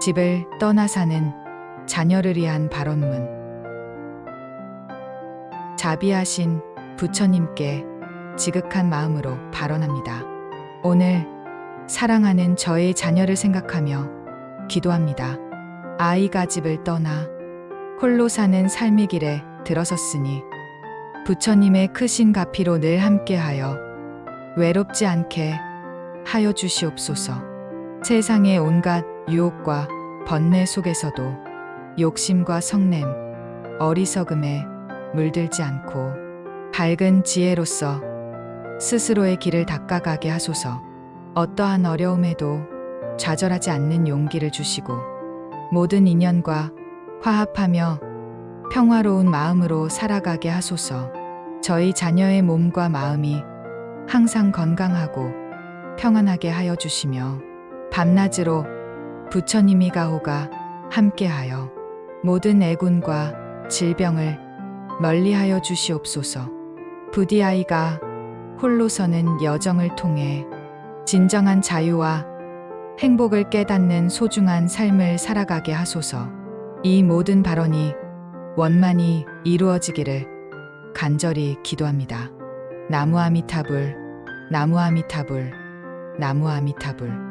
집을 떠나 사는 자녀를 위한 발언문. 자비하신 부처님께 지극한 마음으로 발언합니다. 오늘 사랑하는 저의 자녀를 생각하며 기도합니다. 아이가 집을 떠나 홀로 사는 삶의 길에 들어섰으니 부처님의 크신 가피로 늘 함께하여 외롭지 않게 하여 주시옵소서. 세상의 온갖 유혹과 번뇌 속에서도 욕심과 성냄, 어리석음에 물들지 않고 밝은 지혜로서 스스로의 길을 닦아가게 하소서. 어떠한 어려움에도 좌절하지 않는 용기를 주시고 모든 인연과 화합하며 평화로운 마음으로 살아가게 하소서. 저희 자녀의 몸과 마음이 항상 건강하고 평안하게 하여 주시며 밤낮으로 부처님이 가호가 함께하여 모든 애군과 질병을 멀리하여 주시옵소서. 부디 아이가 홀로 서는 여정을 통해 진정한 자유와 행복을 깨닫는 소중한 삶을 살아가게 하소서. 이 모든 발언이 원만히 이루어지기를 간절히 기도합니다. 나무 아미타불, 나무 아미타불, 나무 아미타불.